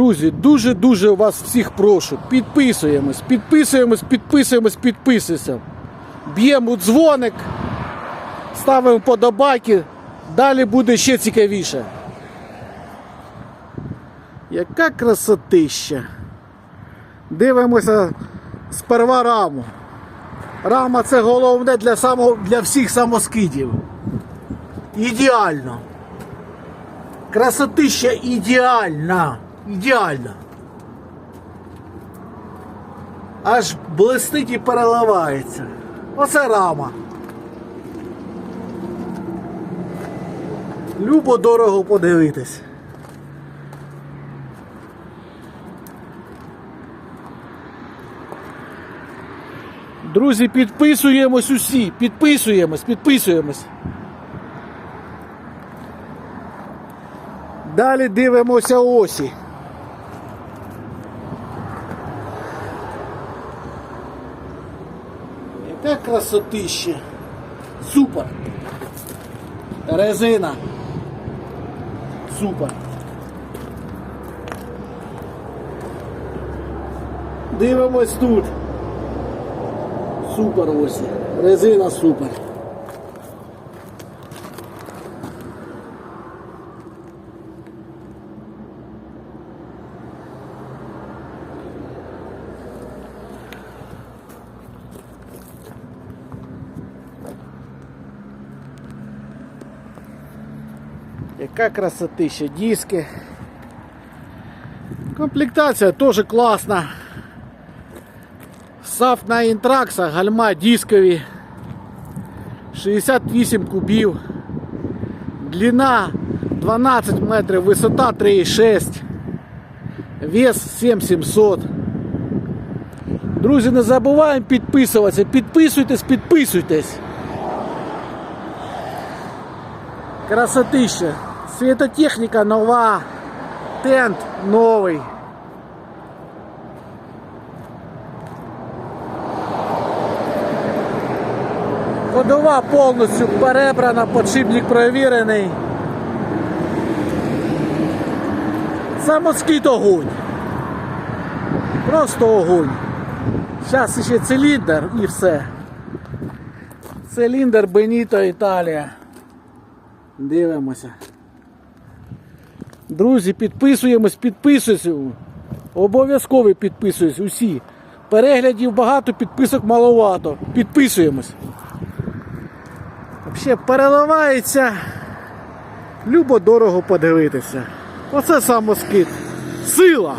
Друзі, дуже-дуже вас всіх прошу. Підписуємось, підписуємось, підписуємось, підписуємося. Б'ємо дзвоник, ставимо вподобайки. Далі буде ще цікавіше. Яка красотища. Дивимося сперва раму. Рама це головне для, само, для всіх самоскидів. Ідеально. Красотища ідеальна. Ідеальна. Аж блистить і переливається. Оце рама. Любо дорого подивитись. Друзі, підписуємось усі, підписуємось, підписуємось. Далі дивимося осі. Яка красотище. Супер. Резина. Супер. Дивимось тут. Супер ось. Резина супер. Яка красотища, диски. Комплектація теж класна. Саф на інтракса, гальма дискові. 68 кубів. Длина 12 метрів, висота 3,6. Вес 7700. Друзі, не забуваємо підписуватися. Підписуйтесь, підписуйтесь. Красотища. Светотехника нова. Тент новий. Ходова повністю перебрана, подшипник перевірений. Самоскіт огонь. Просто огонь. Зараз ще циліндр і все. Циліндр Беніто Італія. Дивимося. Друзі, підписуємось, підписуйся. Обов'язково підписуюсь усі. Переглядів багато, підписок маловато. Підписуємось. Взагалі переливається. Любо дорого подивитися. Оце самоскид. Сила!